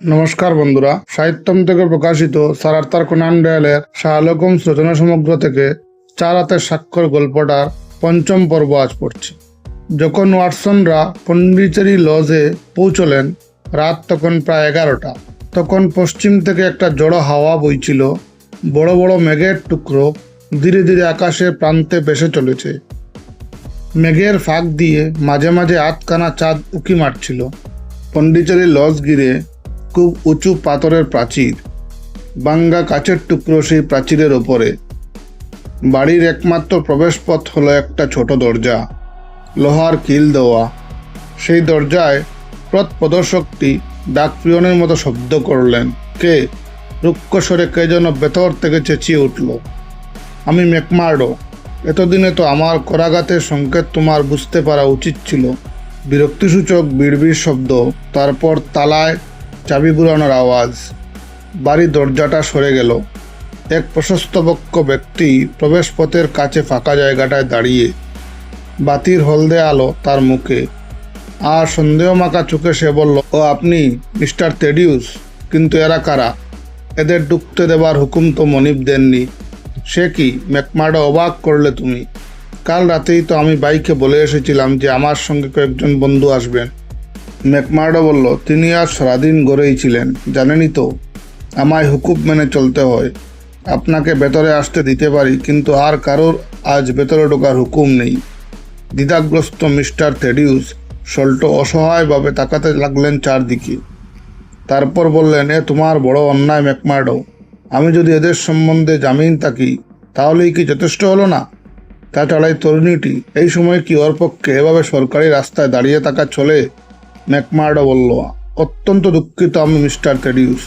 নমস্কার বন্ধুরা। সাহিত্যম থেকে প্রকাশিত সারার্তার কোনান ডয়ালের শাহলকম রচনা সমগ্র থেকে চার হাতের স্বাক্ষর গল্পটার পঞ্চম পর্ব আজ পড়ছি। যখন ওয়াটসনরা পন্ডিচেরি লজে পৌঁছলেন, রাত তখন প্রায় এগারোটা। তখন পশ্চিম থেকে একটা জড়ো হাওয়া বইছিল, বড় বড় মেঘের টুকরো ধীরে ধীরে আকাশের প্রান্তে ভেসে চলেছে। মেঘের ফাঁক দিয়ে মাঝে মাঝে আধখানা চাঁদ উকি মারছিল। পন্ডিচেরি লজ গিরে খুব উঁচু পাথরের প্রাচীর, বাঙ্গা কাচের টুকরো সেই প্রাচীরের ওপরে। বাড়ির একমাত্র প্রবেশপথ হলো একটা ছোট দরজা, লোহার কিল দেওয়া। সেই দরজায় পথ প্রদর্শকটি ডাক পিয়নের মতো শব্দ করলেন, কে? রুক্ষ স্বরে কে যেন ভেতর থেকে চেঁচিয়ে উঠল। আমি ম্যাকমার্ডো। এতদিনে তো আমার করাঘাতের সংকেত তোমার বুঝতে পারা উচিত ছিল। বিরক্তিসূচক, বিড়বিড় শব্দ। তারপর তালায় চাবি বুলানোর আওয়াজ, বাড়ির দরজাটা সরে গেল। এক প্রশস্তবক্ষ ব্যক্তি প্রবেশপথের কাছে ফাঁকা জায়গাটায় দাঁড়িয়ে বাতির হলদে আলো তার মুখে। আর সন্দেহ মাখা চোখে সে বলল, ও, আপনি মিস্টার তেডিউস কিন্তু এরা কারা? এদের ঢুকতে দেবার হুকুম তো মনিব দেননি। সে কি? ম্যাকমার্ডো অবাক করলে তুমি। কাল রাতেই তো আমি বাইকে বলে এসেছিলাম যে আমার সঙ্গে কয়েকজন বন্ধু আসবেন। ম্যাকমার্ডো বলল, তিনি আর সারাদিন গড়েই ছিলেন। জানেনই তো, আমায় হুকুম মেনে চলতে হয়। আপনাকে ভেতরে আসতে দিতে পারি, কিন্তু আর কারোর আজ ভেতরে ঢোকার হুকুম নেই। দ্বিধাগ্রস্ত মিস্টার থেডিউস সল্টো অসহায়ভাবে তাকাতে লাগলেন চারদিকে। তারপর বললেন, এ তোমার বড় অন্যায় ম্যাকমার্ডো। আমি যদি এদের সম্বন্ধে জামিন থাকি, তাহলেই কি যথেষ্ট হলো না? তাছাড়া এই তরুণীটি এই সময় কি ওর পক্ষে এভাবে সরকারি রাস্তায় দাঁড়িয়ে থাকা চলে? ম্যাকমার্ডো বলল অত্যন্ত দুঃখিত আমি মিস্টার তেডিউস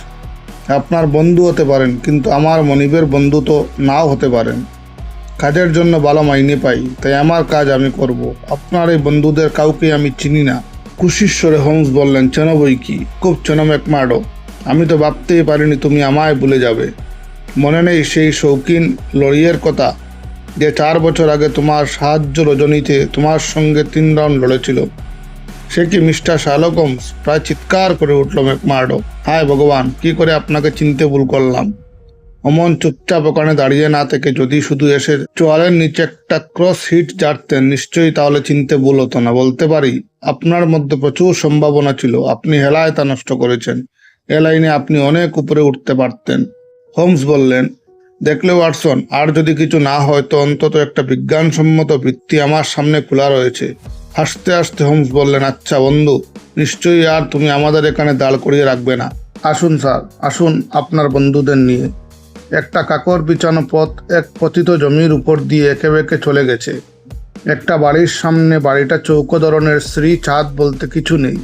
আপনার বন্ধু হতে পারেন, কিন্তু আমার মনিবের বন্ধু তো নাও হতে পারেন। কাজের জন্য ভালো মাইনে পাই, তাই আমার কাজ আমি করব। আপনার এই বন্ধুদের কাউকে আমি চিনি না। খুশির স্বরে হোমস বললেন, চেন বই কি? খুব চেন ম্যাকমার্ডো। আমি তো ভাবতেই পারিনি তুমি আমায় ভুলে যাবে। মনে নেই সেই শৌখিন লড়িয়ের কথা, যে চার বছর আগে তোমার সাহায্য রজনীতে তোমার সঙ্গে তিন রাউন্ড লড়েছিল। সে কি মিস্টার শার্লক হোমস প্রায় চিৎকার করে উঠল ম্যাকমার্ডো হায় ভগবান, কি করে আপনাকে চিনতে ভুল করলাম? অমন চুপচাপ ওখানে দাঁড়িয়ে না থেকে যদি শুধু এসে চোয়ালের নিচে একটা ক্রস হিট জারতেন নিশ্চয়ই তাহলে চিনতে ভুল হতো না। বলতে পারি, আপনার মধ্যে প্রচুর সম্ভাবনা ছিল। আপনি হেলায় তা নষ্ট করেছেন। এ লাইনে আপনি অনেক উপরে উঠতে পারতেন। হোমস বললেন, দেখলে ওয়াটসন, আর যদি কিছু না হয় তো অন্তত একটা বিজ্ঞানসম্মত ভিত্তি আমার সামনে খোলা রয়েছে। হাসতে হাসতে হোমস বললেন আচ্ছা বন্ধু, নিশ্চয়ই আর তুমি আমাদের এখানে দাঁড় করিয়ে রাখবে না। আসুন স্যার, আসুন আপনার বন্ধুদের নিয়ে। একটা কাকর বিছানো পথ এক পতিত জমির উপর দিয়ে একে বেঁকে চলে গেছে। একটা বাড়ির সামনে বাড়িটা চৌকো ধরনের শ্রী ছাদ বলতে কিছু নেই।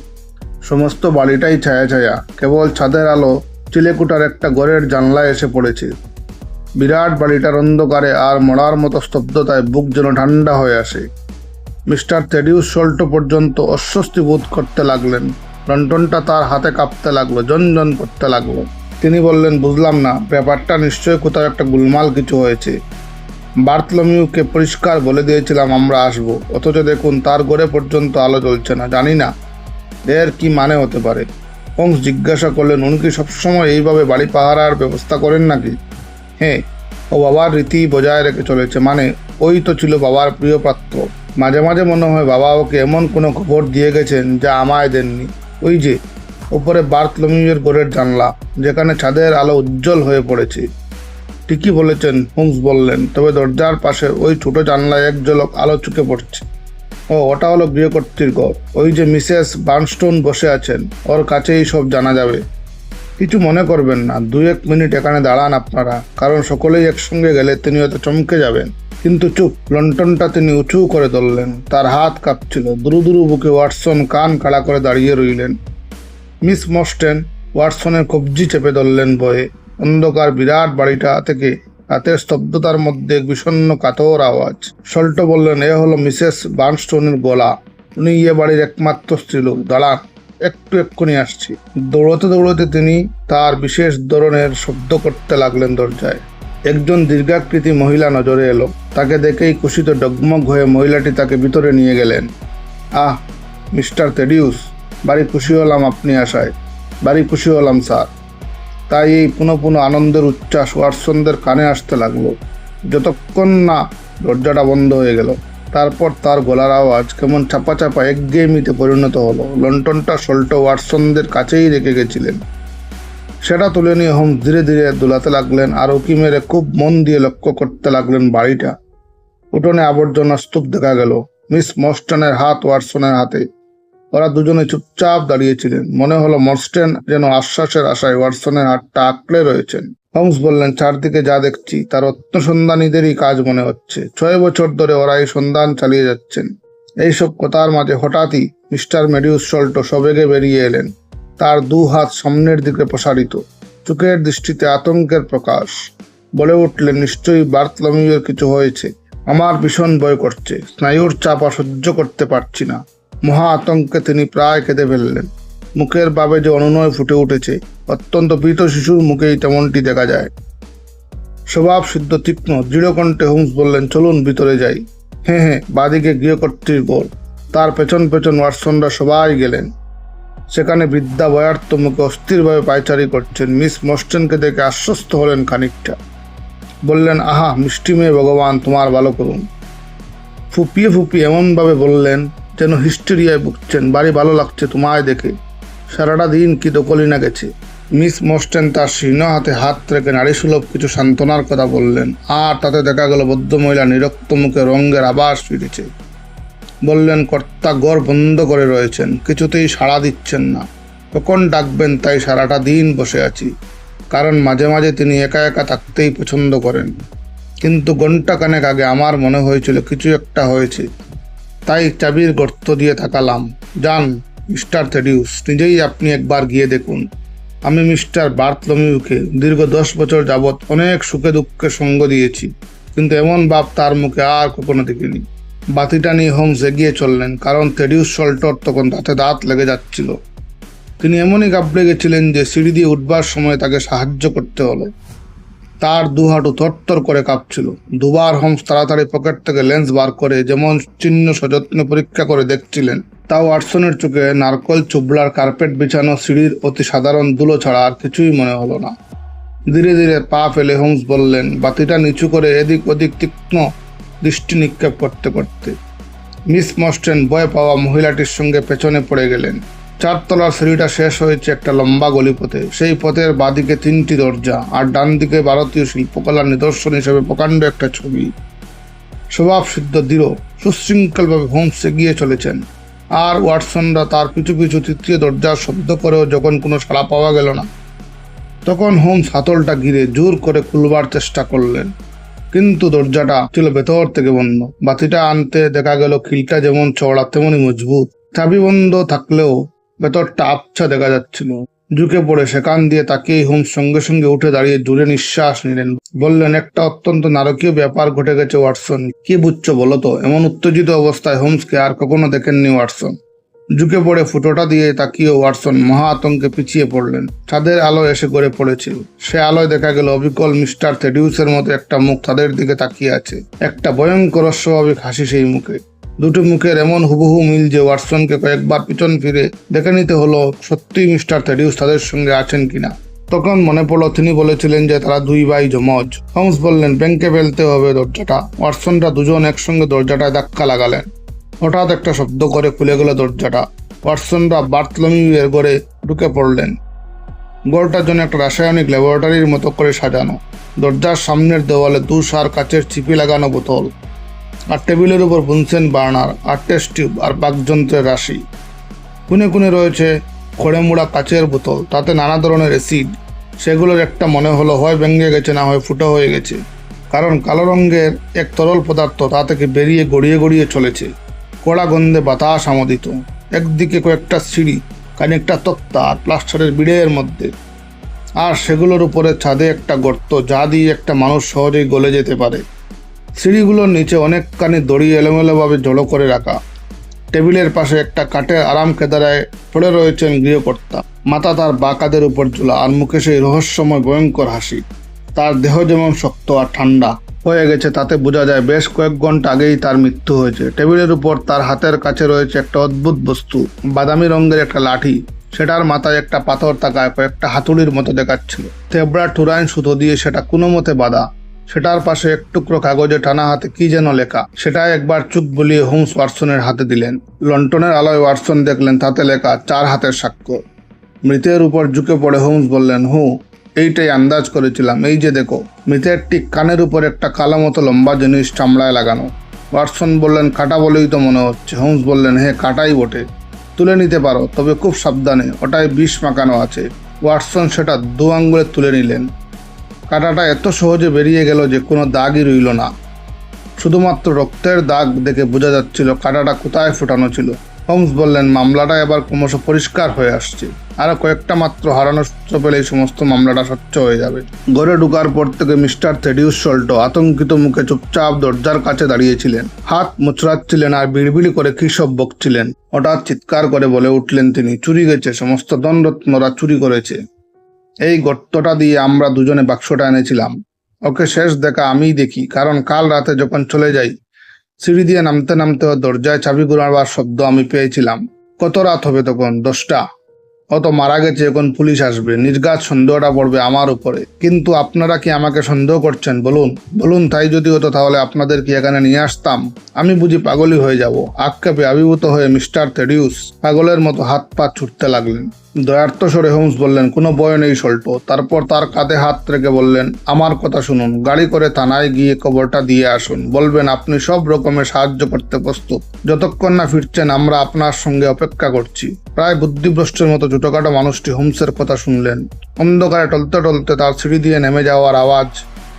সমস্ত বাড়িটাই ছায়া ছায়া, কেবল ছাদের আলো চিলেকুটার একটা ঘরের জানলায় এসে পড়েছে। বিরাট বাড়িটার অন্ধকারে আর মরার মতো স্তব্ধতায় বুক যেন ঠান্ডা হয়ে আসে। মিস্টার থেডিউস সল্টো পর্যন্ত অস্বস্তি বোধ করতে লাগলেন। লন্ঠনটা তার হাতে কাঁপতে লাগল, জনজন করতে লাগল। তিনি বললেন, বুঝলাম না, ব্যাপারটা নিশ্চয়ই কোথাও একটা গুলমাল কিছু হয়েছে। বার্থলমিউকে পরিষ্কার বলে দিয়েছিলাম, আমরা আসব। অথচ দেখুন, তার গড়ে পর্যন্ত আলো জ্বলছে না, জানি না এর কি মানে হতে পারে। হোমস জিজ্ঞাসা করলেন, উনি কি সবসময় এইভাবে বাড়ি পাহারার ব্যবস্থা করেন নাকি? হ্যাঁ ও বাবার রীতি বজায় রেখে চলেছে মানে ওই তো ছিল বাবার প্রিয় পাত্র। মাঝে মাঝে মনে হয় বাবা ওকে এমন কোনো খবর দিয়ে গেছেন যা আমায় দেননি। ওই যে, ওপরে বার্থলমিউয়ের গোড়ের জানলা, যেখানে ছাদের আলো উজ্জ্বল হয়ে পড়েছে। ঠিকই বলেছেন হোমস বললেন, তবে দরজার পাশে ওই ছোট জানলায় এক ঝলক আলো চুকে পড়ছে। ও, ওটা হলো গৃহকর্ত্রীর ঘর। ওই যে মিসেস বার্নস্টোন বসে আছেন, ওর কাছেই সব জানা যাবে। কিছু মনে করবেন না দু এক মিনিট এখানে দাঁড়ান আপনারা, কারণ সকলেই একসঙ্গে গেলে তিনি হয়তো চমকে যাবেন। কিন্তু চুপ লন্ঠনটা তিনি উঁচু করে ধরলেন। তার হাত কাঁপছিল। দুরু দুরু বুকে ওয়াটসন কান কাড়া করে দাঁড়িয়ে রইলেন। মিস মস্টেন ওয়াটসনের কবজি চেপে ধরলেন বয়ে অন্ধকার বিরাট বাড়িটা থেকে রাতের স্তব্ধতার মধ্যে এক বিষণ্ণ কাতর আওয়াজ। সল্টো বললেন, এ হলো মিসেস বার্নস্টোনের গলা। উনি ইয়ে বাড়ির একমাত্র স্ত্রীলোক। দাঁড়ান, একটু এক্ষুনি আসছি। দৌড়তে দৌড়তে তিনি তার বিশেষ ধরনের শব্দ করতে লাগলেন দরজায়। একজন দীর্ঘাকৃতি মহিলা নজরে এলো। তাকে দেখেই খুশিতে ডগমগ হয়ে মহিলাটি তাকে ভিতরে নিয়ে গেলেন। আহ, মিস্টার তেডিউস, বাড়ি খুশি হলাম আপনি আসায় বাড়ি খুশি হলাম, স্যার। তাই এই পুনঃ পুনঃ আনন্দের উচ্ছ্বাস ওয়াটসনদের কানে আসতে লাগল। যতক্ষণ না দরজাটা বন্ধ হয়ে গেল, তারপর তার গলার আওয়াজ কেমন চাপা চাপা একঘেয়েমিতে পরিণত হলো। লন্ঠনটা সল্টো ওয়াটসনদের কাছেই রেখে গেছিলেন। সেটা তুলে নিয়ে হোম ধীরে ধীরে দোলাতে লাগলেন আর উকি মেরে খুব মন দিয়ে লক্ষ্য করতে লাগলেন বাড়িটা। উঠোনে আবর্জনা স্তূপ দেখা গেল, মিস মস্টনের হাত ওয়াটসনের হাতে। ওরা দুজনে চুপচাপ দাঁড়িয়েছিলেন। মনে হলো মস্টেন যেন আশ্বাসের আশায় ওয়াটসনের হাতটা আঁকড়ে রয়েছেন। হোমস বললেন, চারদিকে যা দেখছি, তার অত্নসন্ধানীদেরই কাজ মনে হচ্ছে। ছয় বছর ধরে ওরা এই সন্ধান চালিয়ে যাচ্ছেন। এইসব কথার মাঝে হঠাৎই মিস্টার মেডিউস সল্টো সবেগে বেরিয়ে এলেন। তার দু হাত সামনের দিকে প্রসারিত। চোখের দৃষ্টিতে আতঙ্কের প্রকাশ। বলে উঠলেন, নিশ্চয়ই বার্তলমিউর কিছু হয়েছে। আমার ভীষণ ভয় করছে। স্নায়ুর চাপা সহ্য করতে পারছি না। মহা আতঙ্কে তিনি প্রায় কেঁদে ফেললেন। মুখের বাবে যে অনুনয় ফুটে উঠেছে, অত্যন্ত প্রীত শিশুর মুখেই তেমনটি দেখা যায়। স্বভাব সিদ্ধ, তীক্ষ্ণ দৃঢ়কণ্ঠে হোমস বললেন, চলুন, ভিতরে যাই। হ্যাঁ হ্যাঁ বাদিকে গৃহকর্ত্রীর গোল তার পেছন পেছন ওয়াটসনরা সবাই গেলেন। সেখানে বৃদ্ধা বয়ার্ত মুখে অস্থিরভাবে পায়চারি করছেন মিস মস্টেনকে দেখে আশ্বস্ত হলেন খানিকটা। বললেন, আহা, মিষ্টি মেয়ে ভগবান, তোমার ভালো করুন। ফুপিয়ে ফুপিয়ে এমনভাবে বললেন যেন হিস্টেরিয়ায় ভুগছেন, বাড়ি ভালো লাগছে তোমায় দেখে। সারাটা দিন কি দকলি না গেছে? মিস মোস্টেন তার শীর্ণ হাতে হাত রেখে নারীসুলভ কিছু সান্ত্বনার কথা বললেন। আর তাতে দেখা গেল বদ্ধ মহিলা নিরক্ত মুখে রঙ্গের আবাস ফিরেছে। বললেন, কর্তা গড় বন্ধ করে রয়েছেন, কিছুতেই সাড়া দিচ্ছেন না। কখন ডাকবেন তাই সারাটা দিন বসে আছি। কারণ মাঝে মাঝে তিনি একা একা থাকতেই পছন্দ করেন। কিন্তু ঘণ্টা কানেক আগে আমার মনে হয়েছিল কিছু একটা হয়েছে। তাই চাবির গর্ত দিয়ে থাকালাম। যান, মিস্টার থেডিউস, নিজেই আপনি একবার গিয়ে দেখুন। আমি মিস্টার বার্তলমিউকে দীর্ঘ দশ বছর যাবৎ অনেক সুখে দুঃখে সঙ্গ দিয়েছি। কিন্তু এমন ভাব তার মুখে আর কখনো দেখিনি। বাতিটা নিয়ে হোমস এগিয়ে চললেন, কারণ থেডিউস সল্টর তখন দাঁতে দাঁত লেগে যাচ্ছিল। তিনি এমনই গাবড়ে গেছিলেন যে সিঁড়ি দিয়ে উঠবার সময় তাকে সাহায্য করতে হলো। তার দু হাঁটু থরথর করে কাঁপছিল। দুবার হোমস তাড়াতাড়ি পকেট থেকে লেন্স বার করে যেমন চিহ্ন সযত্নে পরীক্ষা করে দেখছিলেন, তাও আটসনের চোখে নারকল চুবলার কার্পেট বিছানো সিঁড়ির অতি সাধারণ দুলো ছাড়া আর কিছুই মনে হলো না। ধীরে ধীরে পা ফেলে হোমস বললেন, বাতিটা নিচু করে এদিক ওদিক তীক্ষ্ণ দৃষ্টি নিক্ষেপ করতে করতে মিস মস্টেন ভয় পাওয়া মহিলাটির সঙ্গে পেছনে পড়ে গেলেন। চারতলার সিঁড়িটা শেষ হয়েছে একটা লম্বা গলিপথে। সেই পথের বাদিকে তিনটি দরজা আর ডান দিকে ভারতীয় শিল্পকলার নিদর্শন হিসেবে প্রকাণ্ড একটা ছবি। স্বভাব সিদ্ধ, দৃঢ়, সুশৃঙ্খলভাবে হোমস এগিয়ে চলেছেন। আর ওয়াটসনরা তার পিছু পিছু তৃতীয় দরজার শব্দ করেও যখন কোনো সাড়া পাওয়া গেল না, তখন হোমস হাতলটা ঘিরে জোর করে খুলবার চেষ্টা করলেন। কিন্তু দরজাটা ছিল ভেতর থেকে বন্ধ। বাতিটা আনতে দেখা গেল খিলটা যেমন চওড়া, তেমনই মজবুত। চাবি বন্ধ থাকলেও ভেতরটা আবছা দেখা যাচ্ছিল। ঝুঁকে পড়ে সেখান দিয়ে তাকিয়ে হোমস সঙ্গে সঙ্গে উঠে দাঁড়িয়ে জুড়ে নিঃশ্বাস নিলেন। বললেন, একটা অত্যন্ত নারকীয় ব্যাপার ঘটে গেছে, ওয়াটসন। কি বুঝছ বলো তো? এমন উত্তেজিত অবস্থায় হোমসকে আর কখনো দেখেননি ওয়াটসন। ঝুঁকে পড়ে ফুটোটা দিয়ে তাকিয়ে ওয়াটসন মহা আতঙ্কে পিছিয়ে পড়লেন। ছাদের আলো এসে গড়ে পড়েছিল। সে আলোয় দেখা গেল অবিকল মিস্টার থেডিউসের মতো একটা মুখ তাদের দিকে তাকিয়ে আছে। একটা ভয়ঙ্কর অস্বাভাবিক হাসি সেই মুখে। দুটো মুখের এমন হুবহু মিল যে ওয়াটসনকে কয়েকবার পিছন ফিরে দেখে নিতে হলো, সত্যি মিস্টার থেডিউস তাদের সঙ্গে আছেন কিনা। তখন মনে পড়ল, তিনি বলেছিলেন যে তারা দুই ভাই জমজ হোমস বললেন, ব্যাংকে ফেলতে হবে দরজাটা। ওয়াটসনরা দুজন একসঙ্গে দরজাটায় ধাক্কা লাগালেন। হঠাৎ একটা শব্দ করে খুলে গেল দরজাটা। ওয়াটসনরা বার্তলমিউ এর ঘরে ঢুকে পড়লেন। গড়টার জন্য একটা রাসায়নিক ল্যাবরেটরির মতো করে সাজানো। দরজার সামনের দেওয়ালে দুসার কাচের চিপি লাগানো বোতল। আর টেবিলের উপর বুনসেন বার্নার আর টেস্ট টিউব আর পাকযন্ত্রের রাশি। কুনে কুনে রয়েছে খড়ে মুড়া কাচের বোতল, তাতে নানা ধরনের অ্যাসিড। সেগুলোর একটা মনে হলো, হয় ভেঙে গেছে না হয় ফুটো হয়ে গেছে। কারণ কালো রঙের এক তরল পদার্থ তা থেকে বেরিয়ে গড়িয়ে গড়িয়ে চলেছে। কড়া গন্ধে বাতাস আমোদিত। একদিকে কয়েকটা সিঁড়ি, খানিকটা তক্তা আর প্লাস্টারের বিড়ের মধ্যে। আর সেগুলোর উপরে ছাদে একটা গর্ত যা দিয়ে একটা মানুষ সহজেই গলে যেতে পারে। সিঁড়িগুলোর নিচে অনেকখানি দড়ি এলোমেলোভাবে জড়ো করে রাখা। টেবিলের পাশে একটা কাঠের আরাম কেদারায় পড়ে রয়েছেন গৃহকর্তা। মাথা তার বাঁকাদের উপর ঝুলা আর মুখে সেই রহস্যময়, ভয়ঙ্কর হাসি। তার দেহ যেমন শক্ত আর ঠান্ডা হয়ে গেছে, তাতে বোঝা যায় বেশ কয়েক ঘণ্টা আগেই তার মৃত্যু হয়েছে। টেবিলের উপর তার হাতের কাছে রয়েছে একটা অদ্ভুত বস্তু, বাদামি রঙের একটা লাঠি। সেটার মাথায় একটা পাথর তাকায় কয়েকটা হাতুড়ির মতো দেখাচ্ছিল। তেবড়া টুরাইন সুতো দিয়ে সেটা কোনো মতে বাঁধা। সেটার পাশে এক টুকরো কাগজে টানা হাতে কি যেন লেখা। সেটা একবার চুপ বলিয়ে হোমস ওয়াটসনের হাতে দিলেন। লন্টনের আলোয় ওয়াটসন দেখলেন, তাতে লেখা, চার হাতের সাক্ষ্য। মৃতের উপর ঝুঁকে পড়ে হোমস বললেন, হু এইটাই আন্দাজ করেছিলাম। এই যে দেখো মৃতের ঠিক কানের উপর একটা কালো মতো লম্বা জিনিস চামড়ায় লাগানো। ওয়াটসন বললেন, কাটা বলেই তো মনে হচ্ছে। হোমস বললেন হ্যাঁ কাটাই বটে। তুলে নিতে পারো, তবে খুব সাবধানে, ওটায় বিষ মাখানো আছে। ওয়াটসন সেটা দু আঙ্গুলে তুলে নিলেন। কাটাটা এত সহজে বেরিয়ে গেল যে কোনো দাগই রইল না। শুধুমাত্র রক্তের দাগ দেখে বোঝা যাচ্ছিল কাটাটা কোথায় ফোটানো ছিল। হোমস বললেন, মামলাটা এবার ক্রমশ পরিষ্কার হয়ে আসছে। আরও কয়েকটা মাত্র হারানো সূত্র পেলেই সমস্ত মামলাটা স্বচ্ছ হয়ে যাবে। ঘরে ঢুকার পর থেকে মিস্টার থেডিউস সল্টো আতঙ্কিত মুখে চুপচাপ দরজার কাছে দাঁড়িয়েছিলেন। হাত মুচড়াচ্ছিলেন আর বিড়বিড়ি করে কী সব বকছিলেন। হঠাৎ চিৎকার করে বলে উঠলেন তিনি, চুরি গেছে, সমস্ত দণ্ডরত্নরা চুরি করেছে। এই গর্তটা দিয়ে আমরা দুজনে বাক্সটা এনেছিলাম। ওকে শেষ দেখা আমিই দেখি। কারণ কাল রাতে যখন চলে যাই, সিঁড়ি দিয়ে নামতে নামতে দরজায় চাবি ঘুরাবার শব্দ আমি পেয়েছিলাম। কত রাত হবে তখন? দশটা? অত মারা গেছে এখন পুলিশ আসবে। নির্ঘাত সন্দেহটা পড়বে আমার উপরে। কিন্তু আপনারা কি আমাকে সন্দেহ করছেন? বলুন। বলুন তাই যদি হতো তাহলে আপনাদের কি এখানে নিয়ে আসতাম? আমি বুঝি পাগলই হয়ে যাব। আক্ষেপে আবির্ভূত হয়ে মিস্টার থেডিউস পাগলের মতো হাত পা ছুটতে লাগলেন। দয়ার্থ সরে হোমস বললেন, কোনো বয় নেই সল্টো তারপর তার কাঁধে হাত রেখে বললেন, আমার কথা শুনুন, গাড়ি করে থানায় গিয়ে খবরটা দিয়ে আসুন। বলবেন, আপনি সব রকমের সাহায্য করতে প্রস্তুত। যতক্ষণ না ফিরছেন, আমরা আপনার সঙ্গে অপেক্ষা করছি। প্রায় বুদ্ধিভ্রষ্টের মতো ছোটখাটো মানুষটি হোমসের কথা শুনলেন। অন্ধকারে টলতে টলতে তার সিঁড়ি দিয়ে নেমে যাওয়ার আওয়াজ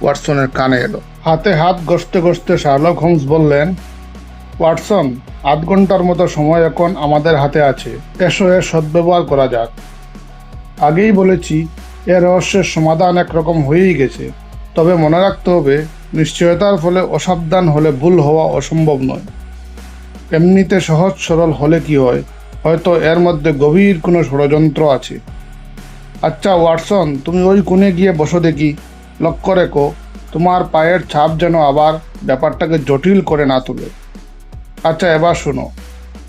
ওয়াটসনের কানে এলো। হাতে হাত ঘষতে ঘষতে শার্লক হোমস বললেন ওয়াটসন, আধ ঘণ্টার মতো সময় এখন আমাদের হাতে আছে। এসো, এর সদ্ব্যবহার করা যাক। আগেই বলেছি, এ রহস্যের সমাধান একরকম হয়েই গেছে। তবে মনে রাখতে হবে, নিশ্চয়তার ফলে অসাবধান হলে ভুল হওয়া অসম্ভব নয়। এমনিতে সহজ সরল হলে কি হয়? হয়তো এর মধ্যে গভীর কোনো ষড়যন্ত্র আছে। আচ্ছা ওয়াটসন, তুমি ওই কোণে গিয়ে বসো দেখি। লক্ষ্য রেখো, তোমার পায়ের ছাপ যেন আবার ব্যাপারটাকে জটিল করে না তোলে। আচ্ছা এবার শোনো।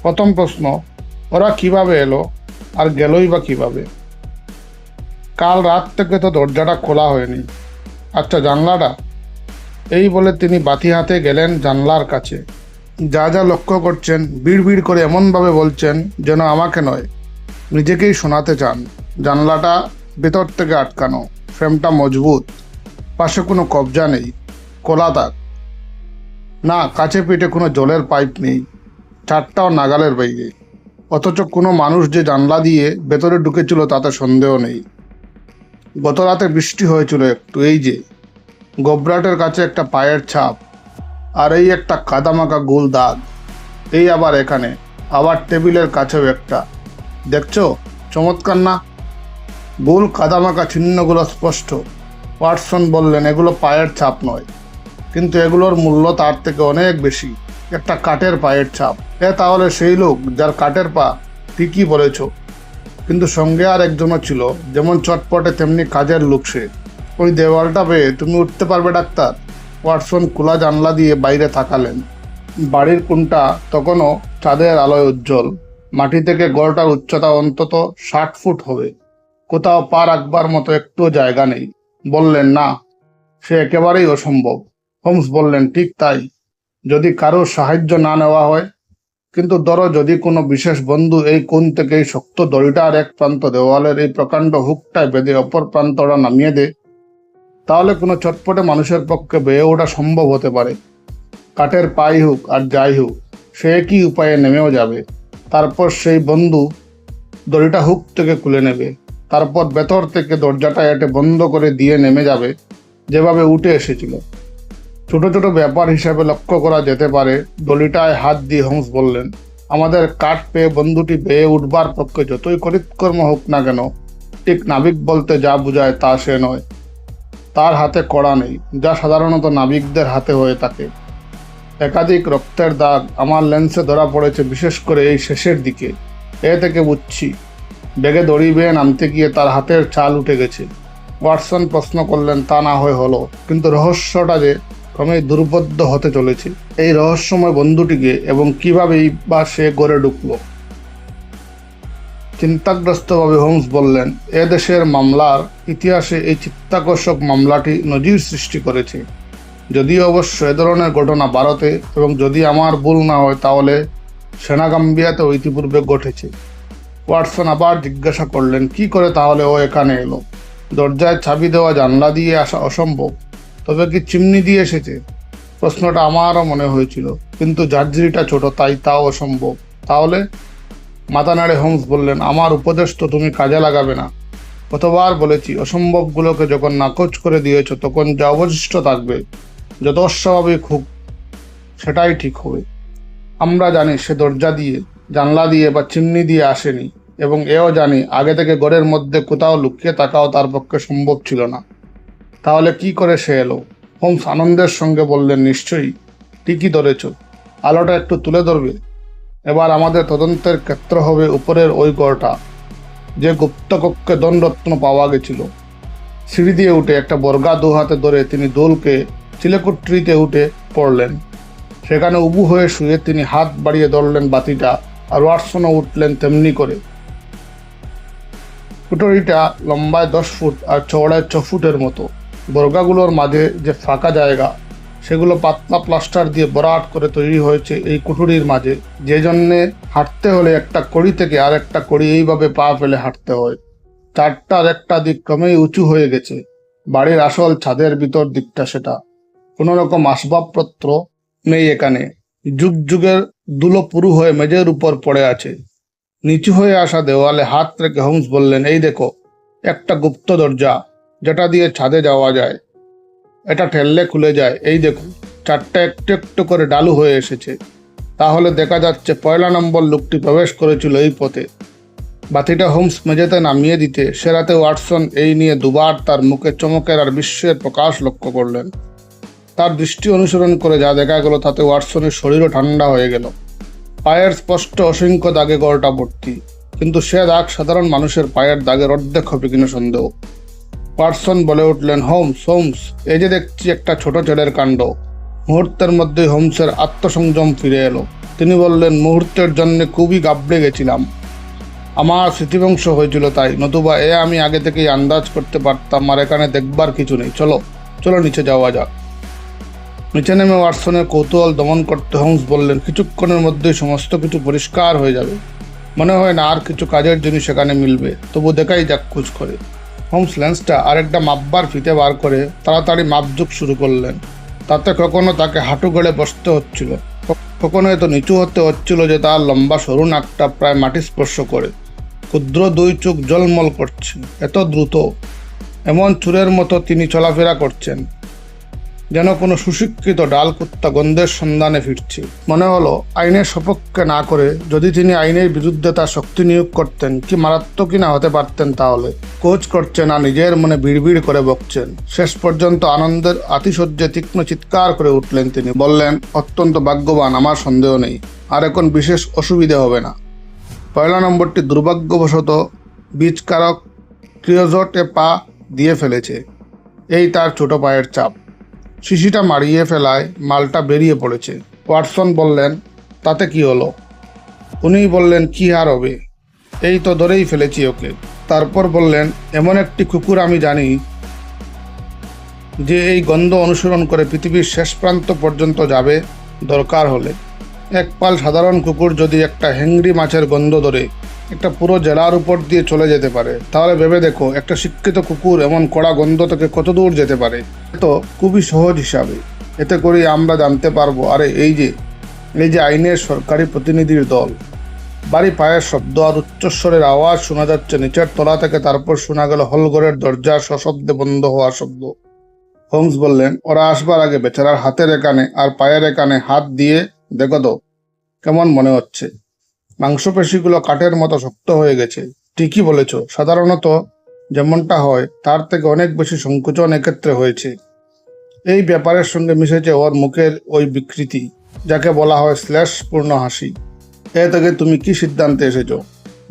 প্রথম প্রশ্ন, ওরা কীভাবে এলো আর গেলই বা কীভাবে? কাল রাত থেকে তো দরজাটা খোলা হয়নি। আচ্ছা জানলাটা? এই বলে তিনি বাতি হাতে গেলেন জানলার কাছে। যা যা লক্ষ্য করছেন বিড় বিড় করে এমনভাবে বলছেন যেন আমাকে নয়, নিজেকেই শোনাতে চান। জানলাটা ভেতর থেকে আটকানো, ফ্রেমটা মজবুত, পাশে কোনো কবজা নেই কোলা দাগ না, কাছে পিঠে কোনো জলের পাইপ নেই, চারটাও নাগালের বাইরে। অথচ কোনো মানুষ যে জানলা দিয়ে ভেতরে ঢুকেছিল তাতে সন্দেহ নেই। গত রাতে বৃষ্টি হয়েছিল একটু, এই যে, গোবরাটের কাছে একটা পায়ের ছাপ আর এই একটা কাদামাকা গোল দাগ। এই আবার এখানে, আবার টেবিলের কাছেও একটা। দেখছ? চমৎকার না? গোল কাদামাকা চিহ্নগুলো স্পষ্ট। ওয়াটসন বললেন, এগুলো পায়ের ছাপ নয়। কিন্তু এগুলোর মূল্য তার থেকে অনেক বেশি। একটা কাঠের পায়ের ছাপ। এ তাহলে সেই লোক যার কাঠের পা, ঠিকই বলেছ। কিন্তু সঙ্গে আর একজনও ছিল, যেমন চটপটে তেমনি কাজের লোক সে। ওই দেওয়ালটা পেয়ে তুমি উঠতে পারবে ডাক্তার। ওয়াটসন খোলা জানলা দিয়ে বাইরে থাকালেন বাড়ির কোনটা তখনও চাঁদের আলোয় উজ্জ্বল। মাটি থেকে গড়টার উচ্চতা অন্তত ষাট ফুট হবে। কোথাও পা রাখবার মতো একটুও জায়গা নেই। বললেন, না, সে একেবারেই অসম্ভব। হোমস বললেন, ঠিক তাই। যদি কারোর সাহায্য না নেওয়া হয়, কিন্তু ধরো যদি কোনো বিশেষ বন্ধু এই কোণ থেকে এই শক্ত দড়িটার এক প্রান্ত দেওয়ালের এই প্রকাণ্ড হুকটায় বেঁধে অপর প্রান্তটা নামিয়ে দেয়, তাহলে কোনো চটপটে মানুষের পক্ষে বেয়ে ওঠা সম্ভব হতে পারে। কাঠের পাই হোক আর যাই হোক, সে একই উপায়ে নেমেও যাবে? তারপর সেই বন্ধু দড়িটা হুক থেকে খুলে নেবে। তারপর ভেতর থেকে দরজাটা এটে বন্ধ করে দিয়ে নেমে যাবে, যেভাবে উঠে এসেছিল। ছোট ছোট ব্যাপার হিসাবে লক্ষ্য করা যেতে পারে। দলিটায় হাত দিয়ে হোমস বললেন, আমাদের কাঠ পেয়ে বন্ধুটি বেয়ে উঠবার পক্ষে যতই করিতকর্ম হোক না কেন, ঠিক নাবিক বলতে যা বোঝায় তা সে নয়। তার হাতে কড়া নেই, যা সাধারণত নাবিকদের হাতে হয়ে থাকে। একাধিক রক্তের দাগ আমার লেন্সে ধরা পড়েছে, বিশেষ করে এই শেষের দিকে। এ থেকে বুঝছি, বেগে দড়ি বেয়ে নামতে গিয়ে তার হাতের চাল উঠে গেছে। ওয়াটসন প্রশ্ন করলেন, তা না হয়ে হলো, কিন্তু রহস্যটা যে ক্রমেই দুর্বোধ্য হতে চলেছে। এই রহস্যময় বন্ধুটিকে এবং কিভাবেই বা সে গড়ে ঢুকলো। চিন্তাগ্রস্তভাবে হোমস বললেন, এ দেশের মামলার ইতিহাসে এই চিত্তাকর্ষক মামলাটি নজির সৃষ্টি করেছে। যদিও অবশ্য এ ধরনের ঘটনা ভারতে এবং যদি আমার ভুল না হয়, তাহলে সেনাগাম্বিয়াতেও ইতিপূর্বে ঘটেছে। ওয়াটসন আবার জিজ্ঞাসা করলেন, কি করে তাহলে ও এখানে এলো? দরজায় চাবি দেওয়া জানলা দিয়ে আসা অসম্ভব। তবে কি চিমনি দিয়ে এসেছে। প্রশ্নটা আমারও মনে হয়েছিল, কিন্তু জার্জিরিটা ছোট, তাই তাও অসম্ভব। তাহলে মাথা নাড়ে হোমস বললেন, আমার উপদেশ তো তুমি কাজে লাগাবে না। কতবার বলেছি, অসম্ভবগুলোকে যখন নাকচ করে দিয়েছ, তখন যা অবশিষ্ট থাকবে যত অস্বাভাবিক হোক, সেটাই ঠিক হবে। আমরা জানি সে দরজা দিয়ে, জানলা দিয়ে বা চিমনি দিয়ে আসেনি, এবং এও জানি আগে থেকে ঘরের মধ্যে কোথাও লুকিয়ে থাকাও তার পক্ষে সম্ভব ছিল না। তাহলে কি করে সে এলো? হোমস আনন্দের সঙ্গে বললেন, নিশ্চয়ই, ঠিকই ধরেছ। আলোটা একটু তুলে ধরবে। এবার আমাদের তদন্তের ক্ষেত্র হবে উপরের ওই গড়টা, যে গুপ্তকক্ষে দণ্ডরত্ন পাওয়া গেছিল। সিঁড়ি দিয়ে উঠে একটা বর্গা দু হাতে ধরে তিনি দোলকে চিলেকুট্রিতে উঠে পড়লেন। সেখানে উবু হয়ে শুয়ে তিনি হাত বাড়িয়ে ধরলেন বাতিটা আর ওয়াটসনও উঠলেন তেমনি করে। কুটরিটা লম্বায় দশ ফুট আর চওড়ায় ছ ফুটের মতো। বর্গাগুলোর মাঝে যে ফাঁকা জায়গা, সেগুলো পাতলা প্লাস্টার দিয়ে বরাট করে তৈরি হয়েছে এই কুঠুরির মাঝে। যে জন্যে হাঁটতে হলে একটা কড়ি থেকে আর একটা কড়ি এইভাবে পা ফেলে হাঁটতে হয়। চারটার একটা দিক ক্রমেই উঁচু হয়ে গেছে। বাড়ির আসল ছাদের ভিতর দিকটা সেটা। কোনো রকম আসবাবপত্র নেই এখানে। যুগ যুগের দুলো পুরু হয়ে মেঝের উপর পড়ে আছে। নিচু হয়ে আসা দেওয়ালে হাত রেখে হোমস বললেন, এই দেখো, একটা গুপ্ত দরজা। যেটা দিয়ে ছাদে যাওয়া যায়, এটা ঠেললে খুলে যায়। এই দেখুন, চারটা একটু একটু করে ডালু হয়ে এসেছে। তাহলে দেখা যাচ্ছে পয়লা নম্বর লোকটি প্রবেশ করেছিল এই পথে। বাতিটা হোমস মেঝেতে নামিয়ে দিতে সেরাতে ওয়াটসন এই নিয়ে দুবার তার মুখে চমকের আর বিস্ময়ের প্রকাশ লক্ষ্য করলেন। তার দৃষ্টি অনুসরণ করে যা দেখা গেল তাতে ওয়াটসনের শরীরও ঠান্ডা হয়ে গেল। পায়ের স্পষ্ট অসংখ্য দাগে গড়টা ভর্তি, কিন্তু সে দাগ সাধারণ মানুষের পায়ের দাগের অর্ধেক হবে কিনা সন্দেহ। ওয়াটসন বলে উঠলেন, হোমস হোমস, এই যে দেখছি একটা ছোট ছেলের কাণ্ড। মুহূর্তের মধ্যে হোমসের আত্মসংযম ফিরে এলো। তিনি বললেন, মুহূর্তের জন্য খুবই গাবড়ে গেছিলাম। আমার স্মৃতিভংশ হয়েছিল তাই। নতুবা এ আমি আগে থেকেই আন্দাজ করতে পারতাম, আর এখানে দেখবার কিছু নেই। চলো চলো নিচে যাওয়া যাক। নিচে নেমে ওয়াটসনের কৌতূহল দমন করতে হোমস বললেন, কিছুক্ষণের মধ্যেই সমস্ত কিছু পরিষ্কার হয়ে যাবে। মনে হয় না আর কিছু কাজের জিনিস সেখানে মিলবে। তবু দেখাই যাক খোঁজ করে। হোমস লেন্সটা আরেকটা মাপবার ফিতে বার করে তাড়াতাড়ি মাপযুগ শুরু করলেন। তাতে কখনো তাকে হাঁটু গড়ে বসতে হচ্ছিল। কখনো এত নিচু হতে হচ্ছিল যে তার লম্বা সরু নাকটা প্রায় মাটি স্পর্শ করে। ক্ষুদ্র দুই চোখ জলমল করছে, এত দ্রুত। এমন চুরের মতো তিনি চলাফেরা করছেন। যেন কোনো সুশিক্ষিত ডাল কুত্তা গন্ধের সন্ধানে ফিরছে। মনে হলো আইনের সপক্ষে না করে যদি তিনি আইনের বিরুদ্ধে তার শক্তি নিয়োগ করতেন, কি মারাত্মকই না হতে পারতেন তাহলে? কোচ করছেন আর নিজের মনে বিড়বিড় করে বকছেন। শেষ পর্যন্ত আনন্দের আতিশয্যে তীক্ষ্ণ চিৎকার করে উঠলেন তিনি। বললেন, অত্যন্ত ভাগ্যবান, আমার সন্দেহ নেই। আর এখন বিশেষ অসুবিধে হবে না। পয়লা নম্বরটি দুর্ভাগ্যবশত বীজকারক ক্রিয়োজটে পা দিয়ে ফেলেছে। এই তার ছোট পায়ের চাপ। শিশিটা মারিয়ে ফেলায় মালটা বেরিয়ে পড়েছে। ওয়াটসন বললেন, তাতে কি হলো? উনি বললেন, কি আর হবে? এই তো ধরেই ফেলেছি ওকে। তারপর বললেন, এমন একটি কুকুর আমি জানি যে এই গন্ধ অনুসরণ করে পৃথিবীর শেষ প্রান্ত পর্যন্ত যাবে দরকার হলে। এক পাল সাধারণ কুকুর যদি একটা হ্যাংরি মাছের গন্ধ ধরে একটা পুরো জেলার উপর দিয়ে চলে যেতে পারে। তাহলে ভেবে দেখো, একটা শিক্ষিত কুকুর এমন কড়া গন্ধ থেকে কত দূর যেতে পারে? তো খুবই সহজ হিসাবে। এতে করে আমরা জানতে পারব, আরে এই যে এই যে আইনের সরকারি প্রতিনিধির দল। বাড়ি পায়ের শব্দ আর উচ্চস্বরের আওয়াজ শোনা যাচ্ছে, নিচের তলা থেকে তারপর শোনা গেল হলঘরের দরজা সশব্দে বন্ধ হওয়ার শব্দ। হোমস বললেন, ওরা আসবার আগে বেচারার হাতের এখানে আর পায়ের এখানে হাত দিয়ে দেখো তো, কেমন মনে হচ্ছে? মাংসপেশিগুলো কাঠের মতো শক্ত হয়ে গেছে। ঠিকই বলেছ। সাধারণত যেমনটা হয়, তার থেকে অনেক বেশি সংকোচন এক্ষেত্রে হয়েছে। এই ব্যাপারের সঙ্গে মিশেছে ওর মুখের ওই বিকৃতি, যাকে বলা হয় শ্লেষপূর্ণ হাসি। এ থেকে তুমি কি সিদ্ধান্তে এসেছ?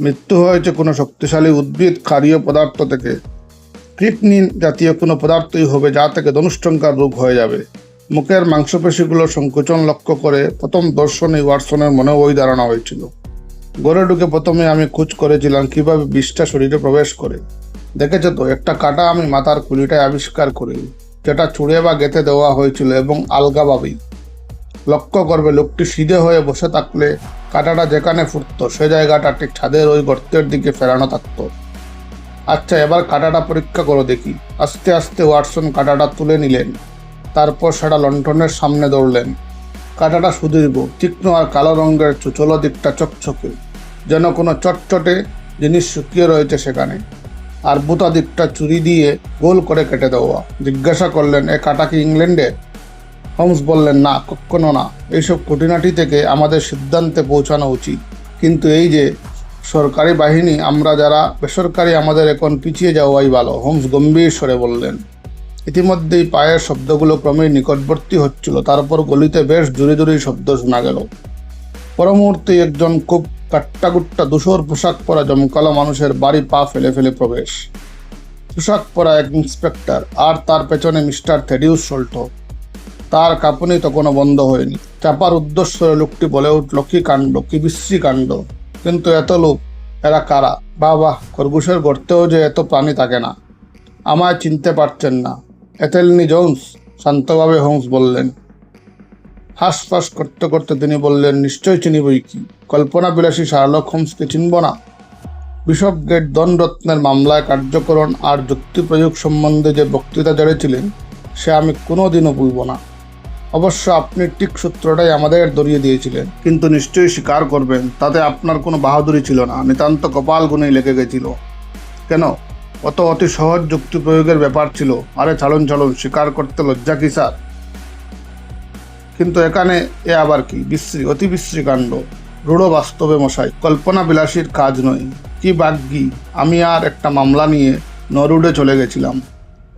মৃত্যু হয়েছে কোনো শক্তিশালী উদ্ভিদ, ক্ষারীয় পদার্থ থেকে। ক্রিকনিন জাতীয় কোনো পদার্থই হবে যা থেকে ধনুষ্টঙ্কার রূপ হয়ে যাবে। মুখের মাংসপেশিগুলোর সংকোচন লক্ষ্য করে প্রথম দর্শনে ওয়াটসনের মনে ওই ধারণা হয়েছিল। ঘরে ঢুকে প্রথমে আমি খোঁজ করেছিলাম কীভাবে বিষটা শরীরে প্রবেশ করে। দেখেছ তো, একটা কাটা আমি মাথার খুলিটায় আবিষ্কার করি যেটা চুড়ে বা গেঁথে দেওয়া হয়েছিল এবং আলগাভাবেই লক্ষ্য করবে, লোকটি সিধে হয়ে বসে থাকলে কাঁটাটা যেখানে ফুটতো, সে জায়গাটা ঠিক ছাদের ওই গর্তের দিকে ফেরানো থাকতো। আচ্ছা এবার কাটাটা পরীক্ষা করো দেখি। আস্তে আস্তে ওয়াটসন কাঁটাটা তুলে নিলেন। তারপর সেটা লণ্ঠনের সামনে দৌড়লেন। কাঁটাটা সুদীর্ঘ, তীক্ষ্ণ আর কালো রঙের চুচলো দিকটা চকচকে। যেন কোনো চটচটে জিনিস শুকিয়ে রয়েছে সেখানে। আর বুতা দিকটা চুরি দিয়ে গোল করে কেটে দেওয়া। জিজ্ঞাসা করলেন, এ কাটা কি ইংল্যান্ডের হোমস বললেন, না কখনো না। এইসব খুঁটিনাটি থেকে আমাদের সিদ্ধান্তে পৌঁছানো উচিত। কিন্তু এই যে সরকারি বাহিনী, আমরা যারা বেসরকারি আমাদের এখন পিছিয়ে যাওয়াই ভালো, হোমস গম্ভীর স্বরে বললেন। ইতিমধ্যেই পায়ের শব্দগুলো ক্রমেই নিকটবর্তী হচ্ছিল। তারপর গলিতে বেশ জোরে জোরেই শব্দ শোনা গেল। পর মুহূর্তে একজন খুব কাট্টাগুট্টা ধূসর পোশাক পরা জমকালো মানুষের বাড়ি পা ফেলে ফেলে প্রবেশ। পোশাক পরা এক ইন্সপেক্টর আর তার পেছনে মিস্টার থেডিউস সল্টো। তার কাঁপুনি তখনও বন্ধ হয়নি। চাপার উদ্দেশ্য লোকটি বলে উঠল, কি কাণ্ড? কি বিশ্রী কাণ্ড? কিন্তু এত লোক, এরা কারা? বাহ বাহ, খরগোশের গর্তেও যে এত প্রাণী থাকে না। আমায় চিনতে পারছেন না। এথেলনি জোন্স শান্তভাবে হোমস বললেন হাঁসফাঁস করতে করতে তিনি বললেন নিশ্চয় চিনিবই কি? কল্পনা বিলাসী শার্লক হোমসকে চিনব না? বিশপ গেট দনরত্নের মামলায় কার্যকরণ আর যুক্তি প্রয়োগ সম্বন্ধে যে বক্তৃতা জড়েছিলেন, সে আমি কোনোদিনও ভুলব না। অবশ্য আপনি ঠিক সূত্রটাই আমাদের ধরিয়ে দিয়েছিলেন। কিন্তু নিশ্চয়ই স্বীকার করবেন, তাতে আপনার কোনো বাহাদুরি ছিল না, নিতান্ত কপাল গুণেই লেগে গেছিল। কেন? অত অতি সহজ যুক্তি প্রয়োগের ব্যাপার ছিল। আরে ছাড়ুন ছাড়ুন, স্বীকার করতে লজ্জা কি, স্যার? কিন্তু এখানে এ আবার কি? বিশ্রী, অতি বিশ্রী কাণ্ড রূঢ় বাস্তবে মশাই কল্পনা বিলাসীর কাজ নয়। কি বাগ্যি? আমি আর একটা মামলা নিয়ে নরুডে চলে গেছিলাম।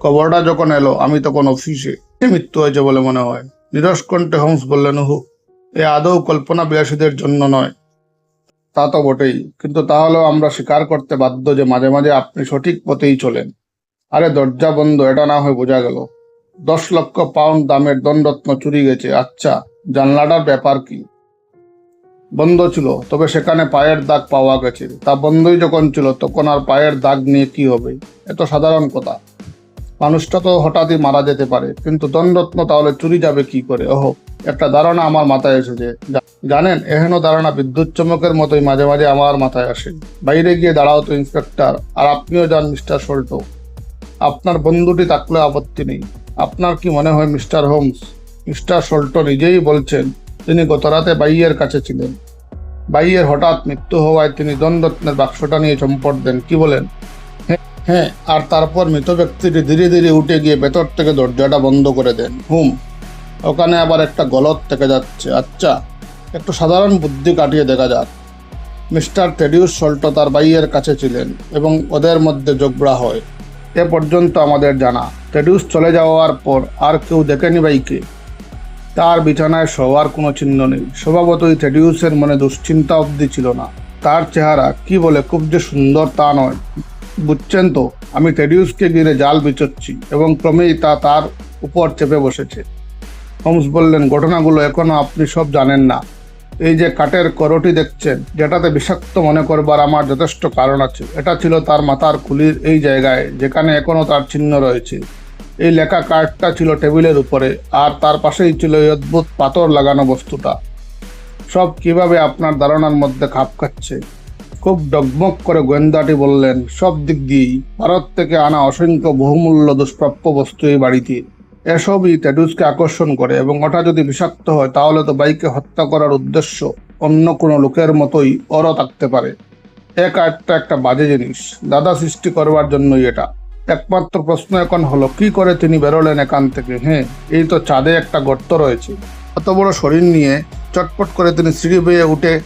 খবরটা যখন এলো, আমি তখন অফিসে। মৃত্যু হয়েছে বলে মনে হয়। নিরস কণ্ঠে হোমস বললেন হু এ আদৌ কল্পনা বিলাসীদের জন্য নয়। তা তো বটেই। কিন্তু তাহলেও আমরা স্বীকার করতে বাধ্য যে মাঝে মাঝে আপনি সঠিক পথেই চলেন। আরে, দরজা বন্ধ, এটা না হয়ে বোঝা গেল। দশ লক্ষ পাউন্ড দামের দণ্ডরত্ন চুরি গেছে। আচ্ছা জানলাটার ব্যাপার কি? বন্ধ ছিল, তবে সেখানে পায়ের দাগ পাওয়া গেছে। তা বন্ধই যখন ছিল, তখন আর পায়ের দাগ নিয়ে কি হবে? এত সাধারণ কথা। মানুষটা তো হঠাৎই মারা যেতে পারে, কিন্তু দণ্ডরত্ন তাহলে চুরি যাবে কি করে? ওহো, একটা ধারণা আমার মাথায় এসেছে। জানেন, এহেন ধারণা বিদ্যুৎ চমকের মতোই মাঝে মাঝে আমার মাথায় আসে। বাইরে গিয়ে দাঁড়াও তো, ইন্সপেক্টর, আর আপনিও যান মিস্টার সল্টো। আপনার বন্ধুটি থাকলে আপত্তি নেই। আপনার কি মনে হয় মিস্টার হোমস? মিস্টার সল্টো নিজেই বলছেন তিনি গত রাতে বাইয়ের কাছে ছিলেন। বাইয়ের হঠাৎ মৃত্যু হওয়ায় তিনি দণ্ডরত্নের বাক্সটা নিয়ে চম্পট দেন। কি বলেন? হ্যাঁ, আর তারপর মৃত ব্যক্তিটি ধীরে ধীরে উঠে গিয়ে ভেতর থেকে দরজাটা বন্ধ করে দেন। হুম ওখানে আবার একটা গলত থেকে যাচ্ছে। আচ্ছা একটু সাধারণ বুদ্ধি কাটিয়ে দেখা যাক। মিস্টার টেডিউস সল্টো তার বাইয়ের কাছে ছিলেন এবং ওদের মধ্যে যোগড়া হয়। এ পর্যন্ত আমাদের জানা। টেডিউস চলে যাওয়ার পর আর কেউ দেখেনি বাইকে তার বিছানায় শোয়ার কোনো চিহ্ন নেই। স্বভাবতই টেডিউসের মনে দুশ্চিন্তা অবধি ছিল না। তার চেহারা কি বলে খুব যে সুন্দর তা নয়। বুঝছেন তো, আমি টেডিউসকে ঘিরে জাল বিচোচ্ছি এবং ক্রমেই তা তার উপর চেপে বসেছে। হোমস বললেন, ঘটনাগুলো এখনও আপনি সব জানেন না। এই যে কাঠের করটি দেখছেন, যেটাতে বিষাক্ত মনে করবার আমার যথেষ্ট কারণ আছে। এটা ছিল তার মাথার খুলির এই জায়গায়, যেখানে এখনও তার চিহ্ন রয়েছে। এই লেখা কার্ডটা ছিল টেবিলের উপরে, আর তার পাশেই ছিল এই অদ্ভুত পাথর লাগানো বস্তুটা। সব কীভাবে আপনার ধারণার মধ্যে খাপ খাচ্ছে? খুব ডগমগ করে গোয়েন্দাটি বললেন, সব দিক দিয়েই। ভারত থেকে আনা অসংখ্য বহুমূল্য দুষ্প্রাপ্য বস্তু এই বাড়িতে। এসবই ট্যাটুসকে আকর্ষণ করে এবং ওটা যদি বিষাক্ত হয়, তাহলে তো বাইকে হত্যা করার উদ্দেশ্য অন্য কোনো লোকের মতোই ওরও থাকতে পারে। এক একটা একটা বাজে জিনিস, দাদা সৃষ্টি করবার জন্যই এটা। একমাত্র প্রশ্ন এখন হলো, কি করে তিনি বেরোলেন এখান থেকে হ্যাঁ এই তো চাঁদে একটা গর্ত রয়েছে। অত বড় শরীর নিয়ে চটপট করে তিনি সিঁড়ি বেয়ে উঠে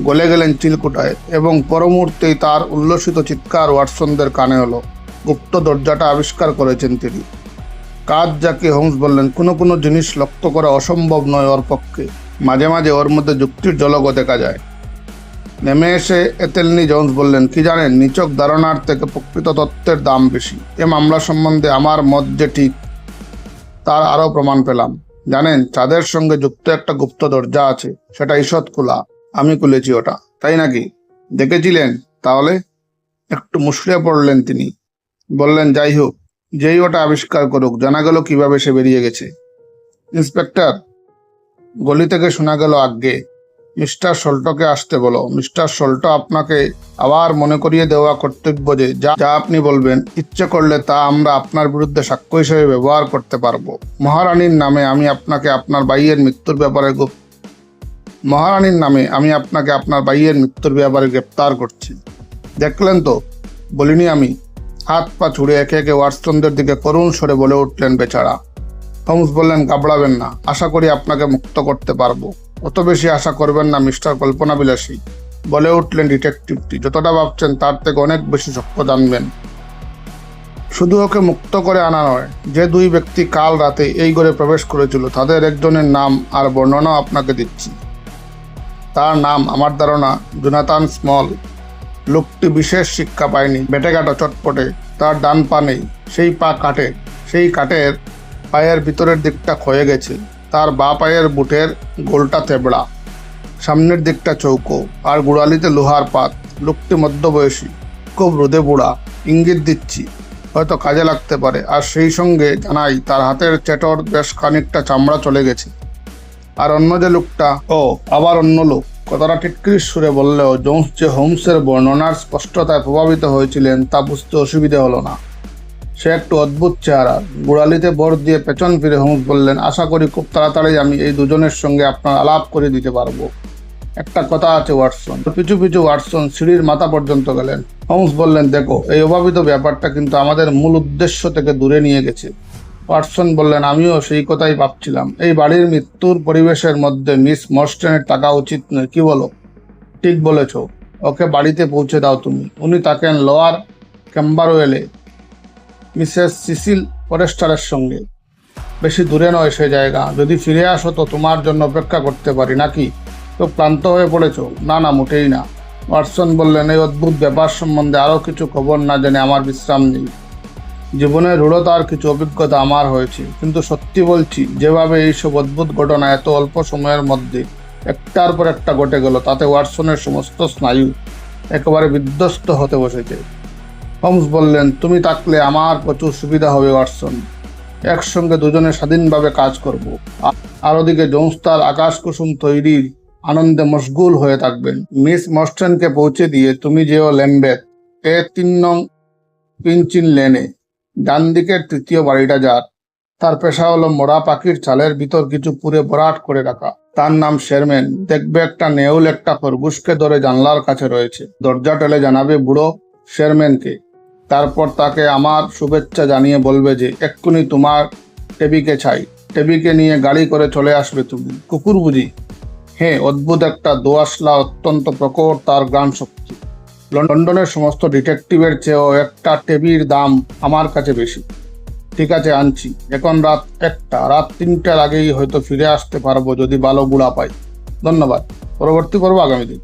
গলে গেলেন চিলকুটায় এবং পর মুহূর্তেই তার উল্লসিত চিৎকার ওয়াটসনদের কানে হলো। গুপ্ত দরজাটা আবিষ্কার করেছেন তিনি। কাজ যাকে হোমস বললেন, কোনো কোনো জিনিস লক্ষ্য করা অসম্ভব নয় ওর পক্ষে। মাঝে মাঝে ওর মধ্যে যুক্তির জলকও দেখা যায়। নেমে এসে এতেলনি জোন্স বললেন, কি জানেন, নিচক ধারণার থেকে প্রকৃত তত্ত্বের দাম বেশি। এ মামলা সম্বন্ধে আমার মত যে ঠিক, তার আরও প্রমাণ পেলাম। জানেন, চাঁদের সঙ্গে যুক্ত একটা গুপ্ত দরজা আছে, সেটা ঈষৎ খোলা আমি খুলেছি ওটা। তাই নাকি? দেখেছিলেন? তাহলে একটু মুশড়ে পড়লেন তিনি। বললেন, যাই হোক যেই ওটা আবিষ্কার করুক, জানা গেল কীভাবে সে বেরিয়ে গেছে। ইন্সপেক্টর, গলি থেকে শোনা গেল আগে, মিস্টার সল্টকে আসতে বলো। মিস্টার সল্টো আপনাকে আবার মনে করিয়ে দেওয়া কর্তব্য যে, যা যা আপনি বলবেন, ইচ্ছে করলে তা আমরা আপনার বিরুদ্ধে সাক্ষ্য হিসেবে ব্যবহার করতে পারব। মহারানীর নামে আমি আপনাকে আপনার বাইয়ের মৃত্যুর ব্যাপারে মহারানীর নামে আমি আপনাকে আপনার বাইয়ের মৃত্যুর ব্যাপারে গ্রেপ্তার করছি। দেখলেন তো? বলিনি আমি। হাত পা ছুড়ে একে একে ওয়াটসনদের দিকে করুণ স্বরে বলে উঠলেন বেচারা। হোমস বললেন, ঘাবড়াবেন না, আশা করি আপনাকে মুক্ত করতে পারব। অত বেশি আশা করবেন না, মিস্টার কল্পনা বিলাসী বলে উঠলেন ডিটেকটিভটি। যতটা ভাবছেন, তার থেকে অনেক বেশি সক্ষ জানবেন। শুধু ওকে মুক্ত করে আনা নয়, যে দুই ব্যক্তি কাল রাতে এই ঘরে প্রবেশ করেছিল, তাদের একজনের নাম আর বর্ণনাও আপনাকে দিচ্ছি। তার নাম, আমার ধারণা জোনাতান স্মল। লোকটি বিশেষ শিক্ষা পায়নি। বেটেঘাটো চটপটে তার ডান পা নেই। সেই পা কাটে। সেই কাটের পায়ের ভিতরের দিকটা ক্ষয়ে গেছে। তার বা পায়ের বুটের গোলটা থেবড়া। সামনের দিকটা চৌকো আর গোড়ালিতে লোহার পাত। লোকটি মধ্যবয়সী। খুব রোদে বুড়া ইঙ্গিত দিচ্ছি। হয়তো কাজে লাগতে পারে। আর সেই সঙ্গে জানাই, তার হাতের চেটর বেশ খানিকটা চামড়া চলে গেছে। আর অন্য যে লোকটা, ও, আবার অন্য লোক। কথাটা টিটকিরির সুরে বললেও জোন্স যে হোমসের বর্ণনার স্পষ্টতায় প্রভাবিত হয়েছিলেন তা বুঝতে অসুবিধে হলো না। সে একটু অদ্ভুত চেহারা। গোড়ালিতে বর দিয়ে পেছন ফিরে হোমস বললেন, আশা করি খুব তাড়াতাড়ি আমি এই দুজনের সঙ্গে আপনার আলাপ করে দিতে পারব। একটা কথা আছে ওয়াটসন। পিছু পিছু ওয়াটসন সিঁড়ির মাথা পর্যন্ত গেলেন। হোমস বললেন, দেখো, এই অভাবিত ব্যাপারটা কিন্তু আমাদের মূল উদ্দেশ্য থেকে দূরে নিয়ে গেছে। ওয়াটসন বললেন, আমিও সেই কথাই ভাবছিলাম। এই বাড়ির মৃত্যুর পরিবেশের মধ্যে মিস মর্স্টেনের টাকা উচিত নয়। কি বলো? ঠিক বলেছ। ওকে বাড়িতে পৌঁছে দাও তুমি। উনি থাকেন লোয়ার ক্যাম্বারওয়েলে। মিসেস সিসিল ফরেস্টারের সঙ্গে। বেশি দূরে নয় সে জায়গা। যদি ফিরে আসো তো তোমার জন্য অপেক্ষা করতে পারি, নাকি? তো ক্লান্ত হয়ে পড়েছ? না না, মোটেই না। ওয়াটসন বললেন, এই অদ্ভুত ব্যাপার সম্বন্ধে আরও কিছু খবর না জেনে আমার বিশ্রাম নেই। জীবনের রূঢ়তার কিছু অভিজ্ঞতা আমার হয়েছে। কিন্তু সত্যি বলছি, যেভাবে এইসব অদ্ভুত ঘটনা এত অল্প সময়ের মধ্যে একটার পর একটা ঘটে গেল, তাতে ওয়াটসনের সমস্ত স্নায়ু একেবারে বিধ্বস্ত হতে বসেছে। হোমস বললেন, তুমি থাকলে আমার প্রচুর সুবিধা হবে ওয়াটসন। একসঙ্গে দুজনে স্বাধীনভাবে কাজ করব। আর ওদিকে জোন্স তার আকাশ কুসুম তৈরির আনন্দে মশগুল হয়ে থাকবেন। মিস মস্টেনকে পৌঁছে দিয়ে তুমি যেও ল্যাম্বেথ, এ তিন নং পিনচিন লেনে। ডান দিকের তৃতীয় বাড়িটা যার। তার পেশা হলো মোড়া পাখির চালের ভিতর কিছু পুরে ভরাট করে রাখা। তার নাম শেরম্যান দেখবে একটা নেউল, একটা খরগোশকে ধরে জানলার কাছে রয়েছে। দরজা টেলে জানাবে বুড়ো শেরম্যানকে তারপর তাকে আমার শুভেচ্ছা জানিয়ে বলবে যে, এক্ষুনি তোমার টেবিকে চাই টেবিকে নিয়ে গাড়ি করে চলে আসবে তুমি। কুকুর বুঝি হ্যাঁ অদ্ভুত একটা দোয়াশলা অত্যন্ত প্রকট তার গান শক্তি লন্ডনের সমস্ত ডিটেকটিভের চেয়েও একটা টেবির দাম আমার কাছে বেশি। ঠিক আছে, আনছি। এখন রাত একটা, রাত তিনটার আগেই হয়তো ফিরে আসতে পারব যদি ভালো গুড়া পাই। ধন্যবাদ। পরবর্তী পর্ব আগামী দিন।